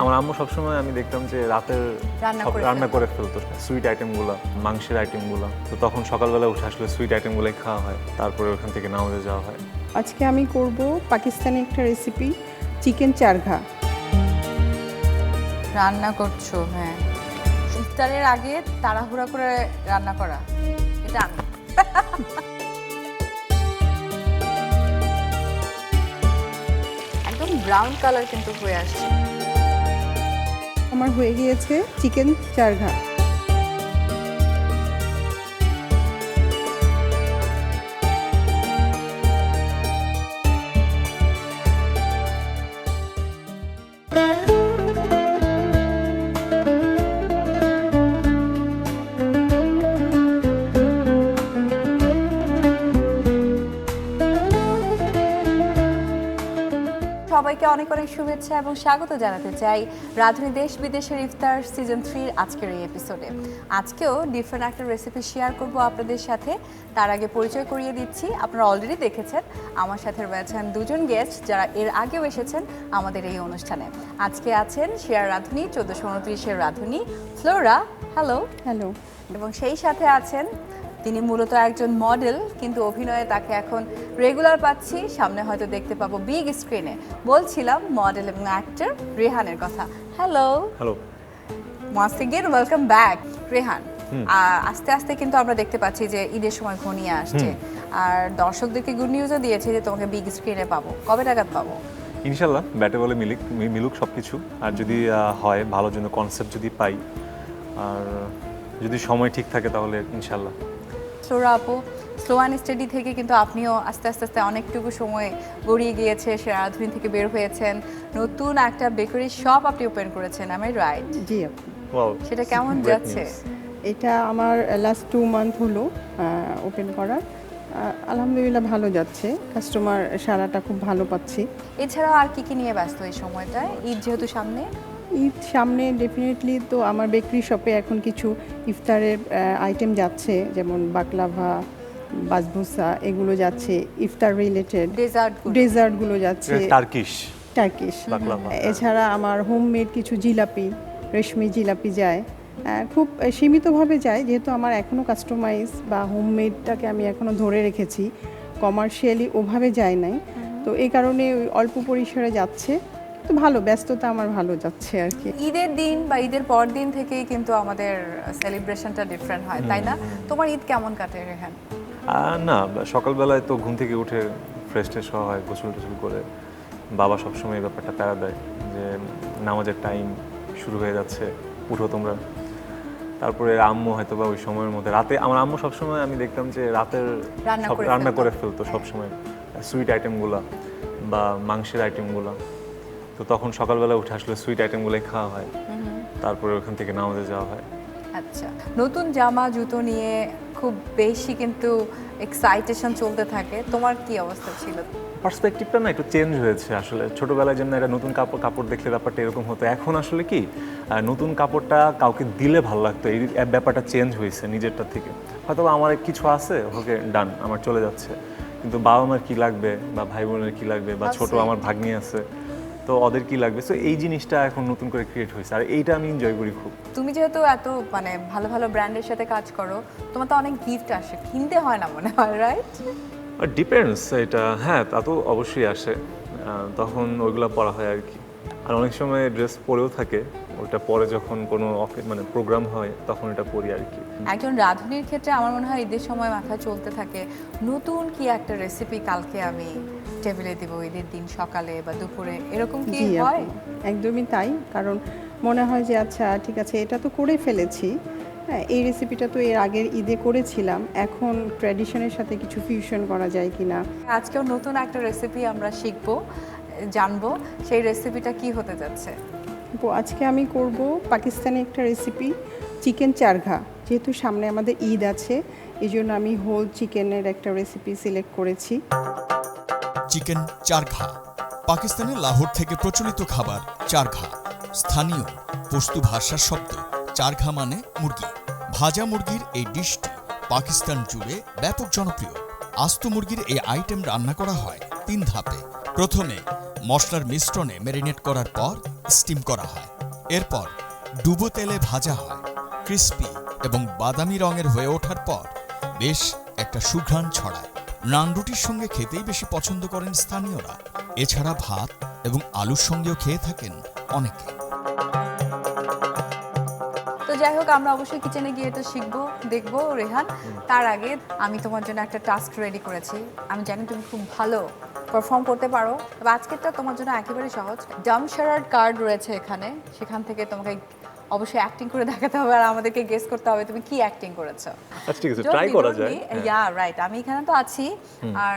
আমার আম্মু সবসময় আমি দেখতাম যে রাতের রান্না করে রান্না করে ফেলতো। সুইট আইটেমগুলো মাংসের আইটেমগুলো তো তখন সকালবেলা উঠে আসলে সুইট আইটেমগুলোই খাওয়া হয়। তারপরে ওখান থেকে নামাজে যাওয়া হয়। আজকে আমি করব পাকিস্তানি একটা রেসিপি চিকেন চারঘা রান্না করছ হ্যাঁ। ইফতারের আগে তাড়াহুড়া করে রান্না করা। এটা আমি। একদম ব্রাউন কালার কিন্তু হয়ে আসছে। আমার হয়ে গিয়েছে চিকেন চারঘা সবাইকে অনেক অনেক শুভেচ্ছা এবং স্বাগত জানাতে চাই রাধুনী দেশ বিদেশের ইফতার সিজন থ্রির আজকের এই এপিসোডে আজকেও ডিফারেন্ট একটা রেসিপি শেয়ার করব আপনাদের সাথে। তার আগে পরিচয় করিয়ে দিচ্ছি। আপনারা অলরেডি দেখেছেন আমার সাথে রয়েছেন দুজন গেস্ট যারা এর আগেও এসেছেন আমাদের এই অনুষ্ঠানে। আজকে আছেন শেয়ার রাধুনী চোদ্দোশো উনত্রিশের রাধুনী ফ্লোরা। হ্যালো হ্যালো এবং সেই সাথে আছেন তিনি মূলত একজন মডেল কিন্তু অভিনয়ে তাকে এখন রেগুলার পাচ্ছি। সামনে হয়তো দেখতে পাবো বিগ স্ক্রিনে বলছিলাম মডেল এবং অ্যাক্টর রেহানের কথা। Hello hello once again welcome back Rehan আস্তে আস্তে কিন্তু আমরা দেখতে পাচ্ছি যে ঈদের সময় ঘনিয়ে আসছে। আর দর্শকদেরকে গুড নিউজও দিয়েছে যে তোমাকে বিগ স্ক্রিনে পাবো। কবে নাগাদ পাবো? ইনশাল্লাহ ব্যাটে বলে মিলিক মিলুক সব কিছু আর যদি হয় ভালো জন্য কনসেপ্ট যদি পাই আর যদি সময় ঠিক থাকে তাহলে ইনশাল্লাহ স্লোরা আপু স্লো অ্যান্ড স্টাডি থেকে কিন্তু আপনিও আস্তে আস্তে আস্তে অনেকটুকু সময় গড়িয়ে গিয়েছে সে রাধুনী থেকে বের হয়েছেন। নতুন একটা বেকারি শপ আপনি ওপেন করেছেন আমি রাইট জি সেটা কেমন যাচ্ছে? এটা আমার লাস্ট টু মান্থ হলো ওপেন করার। আলহামদুলিল্লাহ ভালো যাচ্ছে। কাস্টমার সারাটা খুব ভালো পাচ্ছি। এছাড়াও আর কি কি নিয়ে ব্যস্ত এই সময়টায়? ঈদ যেহেতু সামনে। ঈদ সামনে ডেফিনেটলি তো আমার বেকারি শপে এখন কিছু ইফতারের আইটেম যাচ্ছে যেমন বাকলাভা বাসভুসা এগুলো যাচ্ছে ইফতার রিলেটেড ডেজার্ট ডেজার্টগুলো যাচ্ছে। টার্কিশ টার্কিশ এছাড়া আমার হোমমেড কিছু জিলাপি রেশমি জিলাপি যায়। খুব সীমিতভাবে যায় যেহেতু আমার এখনও কাস্টমাইজ বা হোমমেডটাকে আমি এখনও ধরে রেখেছি। কমার্শিয়ালি ওভাবে যায় নাই। তো এই কারণে ওই অল্প পরিসরে যাচ্ছে। তো ভালো ব্যস্ততা আমার ভালো যাচ্ছে আর কি। ঈদের দিন বা ঈদের পর দিন থেকেই কিন্তু আমাদের সেলিব্রেশনটা ডিফারেন্ট হয় তাই না? তোমার ঈদ কেমন কাটে রেহান? না সকালবেলায় তো ঘুম থেকে উঠে ফ্রেশ ট্রেশ হওয়া হয় গোসল টোসল করে। বাবা সবসময় এই ব্যাপারটা প্যারা দেয় যে নামাজের টাইম শুরু হয়ে যাচ্ছে উঠো তোমরা। তারপরে আম্মু হয়তো বা ওই সময়ের মধ্যে রাতে আমার আম্মু সবসময় আমি দেখতাম যে রাতের রান্না করে ফেলতো। করে ফেলতো সবসময়। সুইট আইটেমগুলো বা মাংসের আইটেমগুলো তো তখন সকালবেলা উঠে আসলে সুইট আইটেমগুলোই খাওয়া হয়। তারপরে ওখান থেকে নামাজে যাওয়া হয়। আচ্ছা। নতুন জামা জুতো নিয়ে খুব বেশি কিন্তু এক্সাইটেশন চলতে থাকে। তোমার কি অবস্থা ছিল? পার্সপেক্টিভটা না একটু চেঞ্জ হয়েছে আসলে। ছোটোবেলায় যেমন একটা নতুন কাপড় কাপড় দেখলে ব্যাপারটা এরকম হতো। এখন আসলে কি নতুন কাপড়টা কাউকে দিলে ভালো লাগতো। এই ব্যাপারটা চেঞ্জ হয়েছে নিজেরটা থেকে। হয়তো আমার কিছু আছে ওকে ডান আমার চলে যাচ্ছে। কিন্তু বাবা মার কি লাগবে বা ভাই বোনের কি লাগবে বা ছোট আমার ভাগ্নি আছে। তো ওদের কি লাগবে? সো এই জিনিসটা এখন নতুন করে ক্রিয়েট হয়েছে। আর এইটা আমি এনজয় করি খুব। তুমি যেহেতু এত মানে ভালো ভালো ব্র্যান্ডের সাথে কাজ করো তোমার তো অনেক গিফট আসে। কিনতে হয় না মনে হয় রাইট ডিপেন্ডস এটা হ্যাঁ তা তো অবশ্যই আসে। তখন ওইগুলো পরা হয় আর কি। আর অনেক সময় ড্রেস পরেও থাকে। ওটা পরে যখন কোনো মানে প্রোগ্রাম হয় তখন এটা পরি আর কি। একজন রাঁধুনির ক্ষেত্রে আমার মনে হয় ঈদের সময় মাথায় চলতে থাকে নতুন কি একটা রেসিপি কালকে আমি টেবিলে দিব ঈদের দিন সকালে বা দুপুরে এরকম কি হয়? একদমই তাই কারণ মনে হয় যে আচ্ছা ঠিক আছে এটা তো করে ফেলেছি। হ্যাঁ এই রেসিপিটা তো এর আগের ঈদে করেছিলাম এখন ট্র্যাডিশনের সাথে কিছু ফিউশন করা যায় কিনা? আজকেও নতুন একটা রেসিপি আমরা শিখব জানব সেই রেসিপিটা কি হতে যাচ্ছে? আজকে আমি করব পাকিস্তানি একটা রেসিপি চিকেন চারঘা যেহেতু সামনে আমাদের ঈদ আছে এই জন্য আমি হোল চিকেনের একটা রেসিপি সিলেক্ট করেছি। চিকেন চারঘা। পাকিস্তানের লাহোর থেকে প্রচলিত খাবার চারঘা। স্থানীয় পশতু ভাষার শব্দ চারঘা মানে মুরগি। ভাজা মুরগির এই ডিশটি পাকিস্তান জুড়ে ব্যাপক জনপ্রিয়। আস্ত মুরগির এই আইটেম রান্না করা হয় তিন ধাপে। প্রথমে মশলার মিশ্রণে ম্যারিনেট করার পর স্টিম করা হয়। এরপর ডুবো তেলে ভাজা হয়। ক্রিস্পি এবং বাদামি রঙের হয়ে ওঠার পর বেশ একটা সুঘ্রাণ ছড়ায়। নান রুটির সঙ্গে খেতেই বেশি পছন্দ করেন স্থানীয়রা। এছাড়া ভাত এবং আলুর সঙ্গেও খেয়ে থাকেন অনেকে। তো যাই হোক, আমরা অবশ্যই কিচেনে গিয়ে এটা শিখব, দেখব, রেহান। তার আগে আমি তোমার জন্য একটা টাস্ক রেডি করেছি। আমি জানি তুমি খুব ভালো পারফর্ম করতে পারো। তবে আজকেরটা তোমার জন্য একেবারে সহজ। ডাম কার্ড রয়েছে এখানে। সেখান থেকে তোমাকে অবশ্যই অ্যাক্টিং করে দেখাতে হবে আর আমাদেরকে গেস করতে হবে তুমি কি অ্যাক্টিং করেছ। আচ্ছা ঠিক আছে ট্রাই করা যায় হ্যাঁ। ইয়া রাইট আমি এখানে তো আছি আর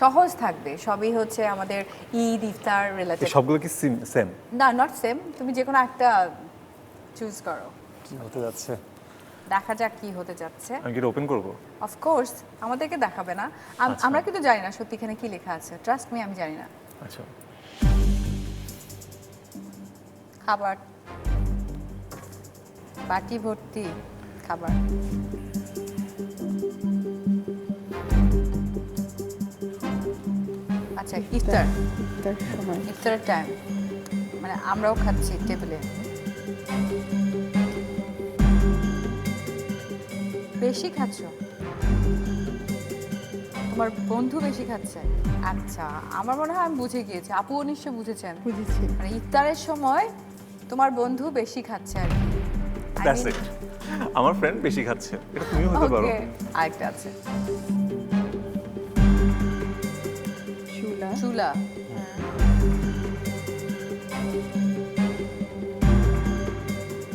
সহজ থাকবে। সবই হচ্ছে আমাদের ঈদ ইফতার রিলেটেড সবগুলো কি সেম না নট সেম তুমি যে কোনো একটা চুজ করো। কি হতে যাচ্ছে? দেখা যাক কি হতে যাচ্ছে। আমি কি ওপেন করব? অফকোর্স আমাদেরকে দেখাবে না। আচ্ছা। আমরা কিন্তু জানি না সত্যি এখানে কি লেখা আছে। ট্রাস্ট মি আমি জানি না। আচ্ছা। খাবার। বাটি ভর্তি খাবার। আচ্ছা ইফতার। তার সময়। ইফতারের টাইম মানে আমরাও খাচ্ছি টেবিলে বেশি খাচ্ছ? তোমার বন্ধু বেশি খাচ্ছে। আচ্ছা আমার মনে হয় আমি বুঝে গিয়েছি। আপুও নিশ্চয় বুঝেছেন। বুঝেছি। মানে ইফতারের সময় তোমার বন্ধু বেশি খাচ্ছে আর কি। দ্যাটস ইট আমার ফ্রেন্ড বেশি খাচ্ছে। এটা তুমিও হতে পারো। ওকে আরেকটা আছে। চুলা। চুলা।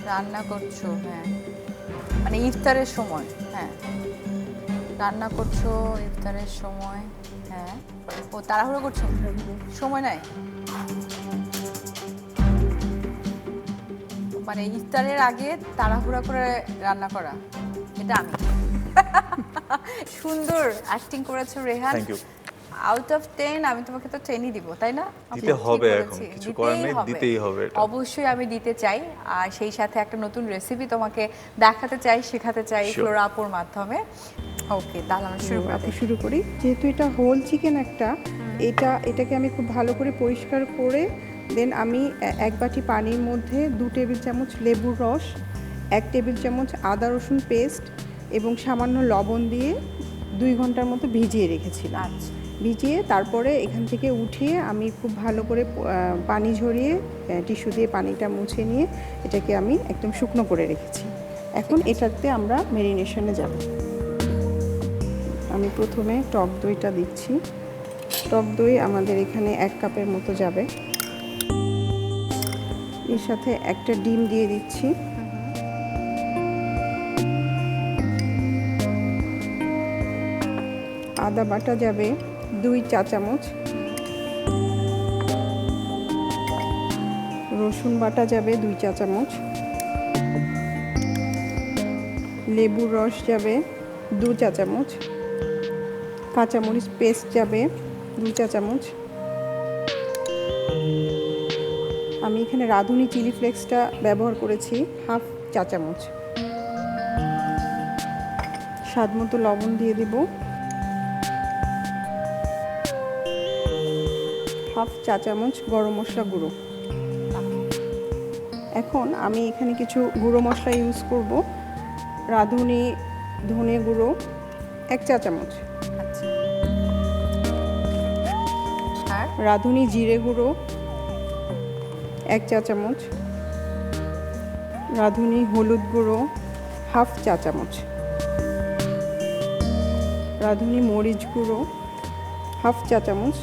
রান্না করছ হ্যাঁ। মানে ইফতারের সময় হ্যাঁ। রান্না করছ ইফতারের সময় হ্যাঁ। ও তাড়াহুড়ো করছ? সময় নাই? মানে ইফতারের আগে তাড়াহুড়া করে রান্না করা। এটা আমি। সুন্দর অ্যাক্টিং করেছ Rehan. Thank you. Out of ten আমি তোমাকে তো টেনই দিব তাই না? দিতে হবে এখন, কিছু করার নেই, দিতেই হবে অবশ্যই আমি দিতে চাই। আর সেই সাথে একটা নতুন রেসিপি তোমাকে দেখাতে চাই শেখাতে চাই Sure. ফ্লোরা আপুর মাধ্যমে। ওকে তাহলে আমরা শুরু করে। শুরু করি। যেহেতু এটা হোল চিকেন একটা এটা এটাকে আমি খুব ভালো করে পরিষ্কার করে দেন আমি এক বাটি পানির মধ্যে দু টেবিল চামচ লেবুর রস এক টেবিল চামচ আদা রসুন পেস্ট এবং সামান্য লবণ দিয়ে দুই ঘণ্টার মতো ভিজিয়ে রেখেছিলাম। আচ্ছা। ভিজিয়ে তারপরে এখান থেকে উঠিয়ে আমি খুব ভালো করে পানি ঝরিয়ে টিস্যু দিয়ে পানিটা মুছে নিয়ে এটাকে আমি একদম শুকনো করে রেখেছি। এখন এটাতে আমরা মেরিনেশনে যাব। আমি প্রথমে টক দইটা দিচ্ছি। টক দই আমাদের এখানে এক কাপের মতো যাবে। এর সাথে একটা ডিম দিয়ে দিচ্ছি। আদা বাটা যাবে দুই চা চামচ। রসুন বাটা যাবে দুই চা চামচ। লেবুর রস যাবে দু চা চামচ। কাঁচামরিচ পেস্ট যাবে দু চা চামচ। আমি এখানে রাঁধুনি চিলি ফ্লেক্সটা ব্যবহার করেছি হাফ চা চামচ। স্বাদ মতো লবণ দিয়ে দেবো। হাফ চা চামচ গরম মশলা গুঁড়ো। এখন আমি এখানে কিছু গুঁড়ো মশলা ইউজ করব। রাঁধুনি ধনে গুঁড়ো এক চা চামচ। আচ্ছা। রাঁধুনি জিরে গুঁড়ো এক চা চামচ। রাঁধুনি হলুদ গুঁড়ো হাফ চা চামচ। রাঁধুনি মরিচ গুঁড়ো হাফ চা চামচ।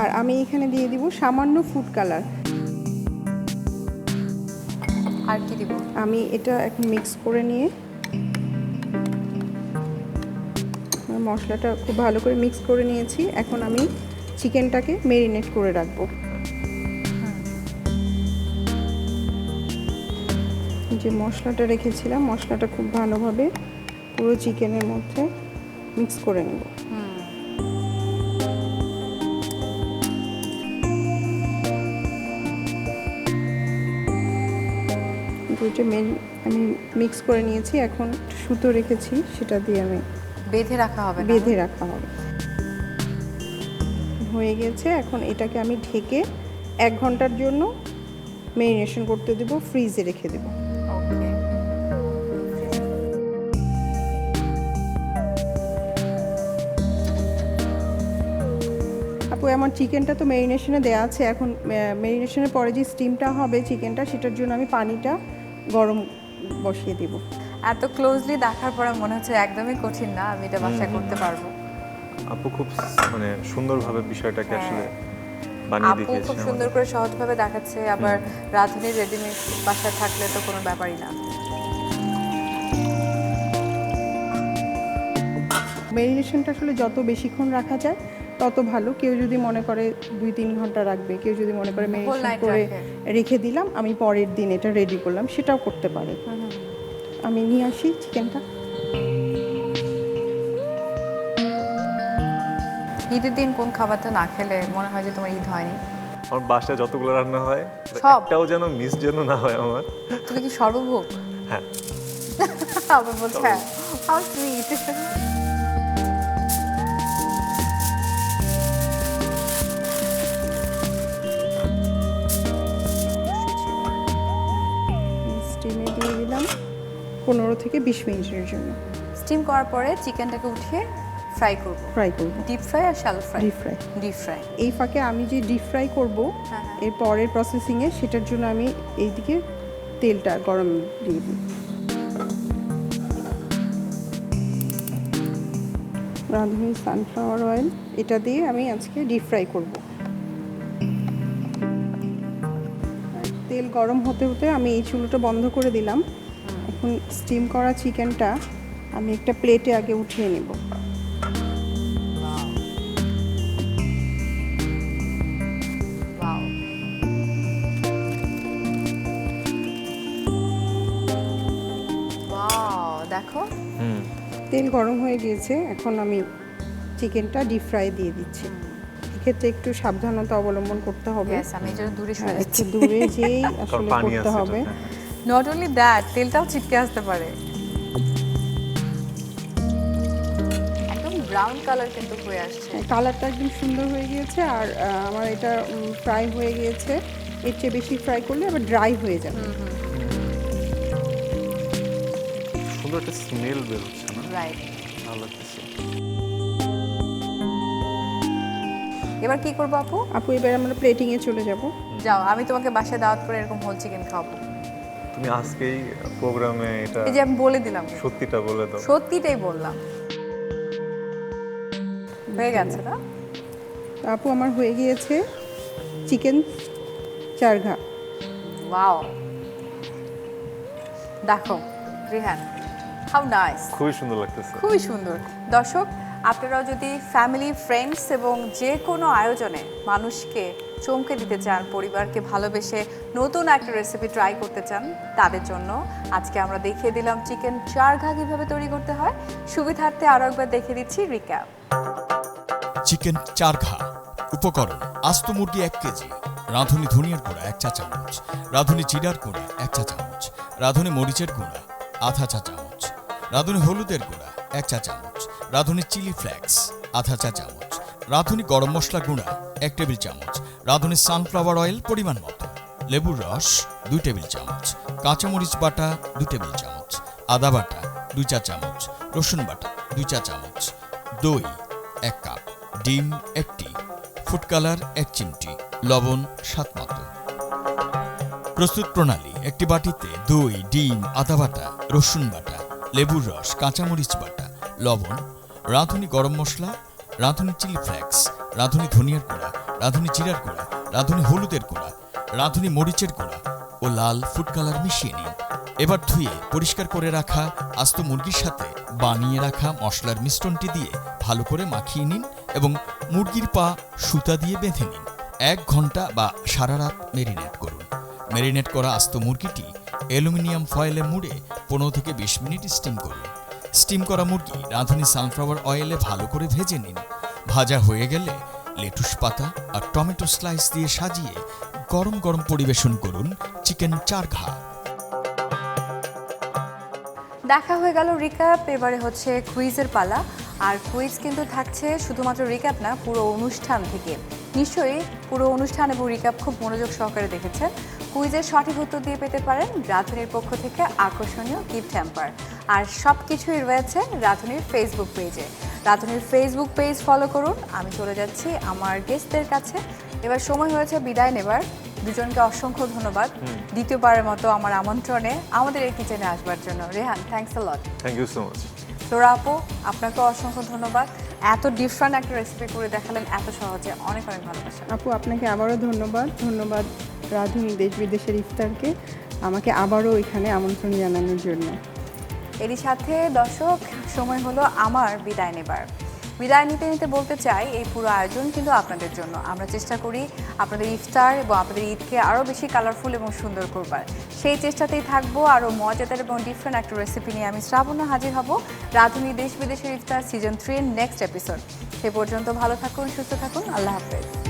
আর আমি এখানে দিয়ে দিব সামান্য ফুড কালার আর কি দিব? আমি এটা এখন মিক্স করে নিয়ে মশলাটা খুব ভালো করে মিক্স করে নিয়েছি। এখন আমি চিকেনটাকে মেরিনেট করে রাখব। যে মশলাটা রেখেছিলাম মশলাটা খুব ভালোভাবে পুরো চিকেনের মধ্যে মিক্স করে নেব। দুইটা মেন আমি মিক্স করে নিয়েছি এখন সুতো রেখেছি সেটা দিয়ে আমি বেঁধে রাখা হবে বেঁধে রাখা হবে। হয়ে গেছে। এখন এটাকে আমি ঢেকে এক ঘণ্টার জন্য মেরিনেশন করতে দেবো ফ্রিজে রেখে দেবো। ওকে আপু আমার চিকেনটা তো মেরিনেশনে দেওয়া আছে। এখন মেরিনেশনের পরে যে স্টিমটা হবে চিকেনটা সেটার জন্য আমি পানিটা গরম বসিয়ে দেবো। এত ক্লোজলি দেখার পরে মনে হচ্ছে একদমই কঠিন না আমি এটা বাসায় করতে পারব। আপু খুব মানে সুন্দরভাবে বিষয়টাকে আসলে বানিয়ে আপু খুব। সুন্দর করে সহজভাবে দেখাচ্ছে আবার রাঁধুনি রেডিমেড বাসায় থাকলে তো কোনো ব্যাপারই না। মেরিনেশনটা আসলে যত বেশিক্ষণ রাখা যায় তত ভালো। কেউ যদি মনে করে দুই তিন ঘণ্টা রাখবে কেউ যদি মনে করে মেরিনেশন night করে রেখে। দিলাম আমি পরের দিন এটা রেডি করলাম সেটাও করতে পারে। আমি নিয়ে আসি চিকেনটা ঈদের দিন কোন খাবারটা না খেলে মনে হয় যে তোমার ঈদ হয়নি? আমার বাসায় যতগুলো রান্না হয় সব? একটাও যেন মিস যেন না হয় আমার। তুমি কি সর্বভোগ? হ্যাঁ। আবার বলছে হ্যাঁ হাউ সুইট স্টিমে দিয়ে দিলাম পনেরো থেকে বিশ মিনিটের জন্য। স্টিম করার পরে চিকেনটাকে উঠিয়ে ফ্রাই করব। ফ্রাই করব। ডিপ ফ্রাই আর shallow fry deep fry deep fry এই ফাঁকে আমি যে ডিপ ফ্রাই করব হ্যাঁ, এর পরের প্রসেসিংয়ে সেটার জন্য আমি এইদিকে তেলটা গরম দিয়ে দিই। রাঁধুনি সানফ্লাওয়ার অয়েল এটা দিয়ে আমি আজকে ডিপ ফ্রাই করব। তেল গরম হতে হতে আমি এই চুলোটা বন্ধ করে দিলাম। এখন স্টিম করা চিকেনটা আমি একটা প্লেটে আগে উঠিয়ে নেব। তেল গরম হয়ে গিয়েছে এখন আমি চিকেনটা ডিপ ফ্রাই দিয়ে দিচ্ছি। এক্ষেত্রে একটু সাবধানতা অবলম্বন করতে হবে। আমি দূরে সরে হ্যাঁ, যাচ্ছি। দূরে যেই আসলে করতে হবে। নট অনলি দ্যাট তেলটাও ছিটকে আসতে পারে। একদম ব্রাউন কালার কিন্তু হয়ে আসছে। কালারটা একদম সুন্দর হয়ে গিয়েছে আর আমার এটা ফ্রাই হয়ে গিয়েছে। এর চেয়ে বেশি ফ্রাই করলে আবার ড্রাই হয়ে যাবে। সুন্দর একটা স্মেল বের হচ্ছে না? রাইট ভালো লাগতেছে। এবার কি করব আপু? আপু এবার আমরা প্লেটিংয়ে চলে যাব। যাও আমি তোমাকে বাসায় দাওয়াত করে এরকম হোল চিকেন খাওয়াবো। তুমি আজকেই প্রোগ্রামে এটা এই যে আমি বলে দিলাম। সত্যিটা বলে দাও। সত্যিটাই বললাম। হয়ে গেছে না? আপু আমার হয়ে গিয়েছে চিকেন চারঘা। ওয়াও দেখো রিহান হাউ নাইস খুবই সুন্দর লাগতেছে। খুবই সুন্দর। দর্শক আপনারাও যদি ফ্যামিলি ফ্রেন্ডস এবং যে কোনো আয়োজনে মানুষকে চমকে দিতে চান পরিবারকে ভালোবেসে নতুন একটা রেসিপি ট্রাই করতে চান তাদের জন্য আজকে আমরা দেখিয়ে দিলাম চিকেন চারঘা কীভাবে তৈরি করতে হয়। সুবিধার্থে আরও একবার দেখিয়ে দিচ্ছি রিক্যাপ চিকেন চার ঘা উপকরণ আস্ত মুরগি এক কেজি রাঁধুনি ধনিয়ার গুঁড়া এক চা চামচ রাঁধুনি জিরার গুঁড়া এক চা চামচ রাঁধুনি মরিচের গুঁড়া আধা চা চামচ রাঁধুনি হলুদের গুঁড়া, এক চা চামচ। রাঁধুনি চিলি ফ্লেক্স, আধা চা চামচ। রাঁধুনি গরম মশলা গুঁড়া, এক টেবিল চামচ। রাঁধুনি সানফ্লাওয়ার অয়েল পরিমাণ মতো। লেবুর রস, দুই টেবিল চামচ। কাঁচামরিচ বাটা দু টেবিল চামচ। আদা বাটা, দুই চা চামচ। রসুন বাটা, দুই চা চামচ। দই, এক কাপ। ডিম একটি ফুড কালার, এক চিমটি। লবণ স্বাদ মতো। প্রস্তুত প্রণালী, একটি বাটিতে দই, ডিম, আদা বাটা, রসুন বাটা লেবুর রস, কাঁচামরিচ বাটা, লবণ, রাঁধুনি গরম মশলা, রাঁধুনি চিলি ফ্লেক্স, রাঁধুনি ধনিয়ার গুঁড়া, রাঁধুনি জিরার গুঁড়া, রাঁধুনি হলুদের গুঁড়া, রাঁধুনি মরিচের গুঁড়া ও লাল ফুড কালার মিশিয়ে নিন। এবার ধুয়ে পরিষ্কার করে রাখা আস্ত মুরগির সাথে বানিয়ে রাখা মশলার মিশ্রণটি দিয়ে ভালো করে মাখিয়ে নিন এবং মুরগির পা সুতা দিয়ে বেঁধে নিন। এক ঘণ্টা বা সারা রাত মেরিনেট করুন। মেরিনেট করা আস্ত মুরগিটি অ্যালুমিনিয়াম ফয়েলে মুড়ে পনেরো থেকে বিশ মিনিট স্টিম করুন। স্টিম করা মুরগি রাঁধুনি সানফ্লাওয়ার অয়েলে ভালো করে ভেজে নিন। ভাজা হয়ে গেলে লেটুস পাতা আর টমেটো স্লাইস দিয়ে সাজিয়ে গরম গরম পরিবেশন করুন চিকেন চার ঘা দেখা হয়ে গেল রিক্যাপ এবারে হচ্ছে কুইজের পালা। আর কুইজ কিন্তু থাকছে শুধুমাত্র রিক্যাপ না, পুরো অনুষ্ঠান থেকে। নিশ্চয়ই পুরো অনুষ্ঠান এবং রিক্যাপ খুব মনোযোগ সহকারে দেখেছেন। কুইজের সঠিক উত্তর দিয়ে পেতে পারেন রাধুনির পক্ষ থেকে আকর্ষণীয় গিফট হ্যাম্পার। আর সব কিছুই রয়েছে রাধুনির ফেসবুক পেজে রাধুনির ফেসবুক পেজ ফলো করুন। আমি চলে যাচ্ছি আমার গেস্টদের কাছে। এবার সময় হয়েছে বিদায় নেবার। দুজনকে অসংখ্য ধন্যবাদ। দ্বিতীয়বারের মতো আমার আমন্ত্রণে আমাদের এই কিচেনে আসবার জন্য। Rehan thanks lot thank you so much তোরা আপু আপনাকে অসংখ্য ধন্যবাদ। এত ডিফারেন্ট একটা রেসিপি করে দেখালেন এত সহজে। অনেক অনেক ভালোবাসা। আপু আপনাকে আবারও ধন্যবাদ। ধন্যবাদ রাধুনি দেশ বিদেশের ইফতারকে আমাকে আবারও এখানে আমন্ত্রণ জানানোর জন্য। এরই সাথে দর্শক, সময় হলো আমার বিদায় নেবার। বিদায় নিতে নিতে বলতে চাই, এই পুরো আয়োজন কিন্তু আপনাদের জন্য। আমরা চেষ্টা করি আপনাদের ইফতার এবং আপনাদের ঈদকে আরও বেশি কালারফুল এবং সুন্দর করবার। সেই চেষ্টাতেই থাকব। আরও মজাদার এবং ডিফারেন্ট একটা রেসিপি নিয়ে আমি শ্রাবণ হাজির হব। রাধুনি দেশ বিদেশের ইফতার সিজন থ্রির নেক্সট এপিসোড সে পর্যন্ত ভালো থাকুন, সুস্থ থাকুন। আল্লাহ হাফেজ।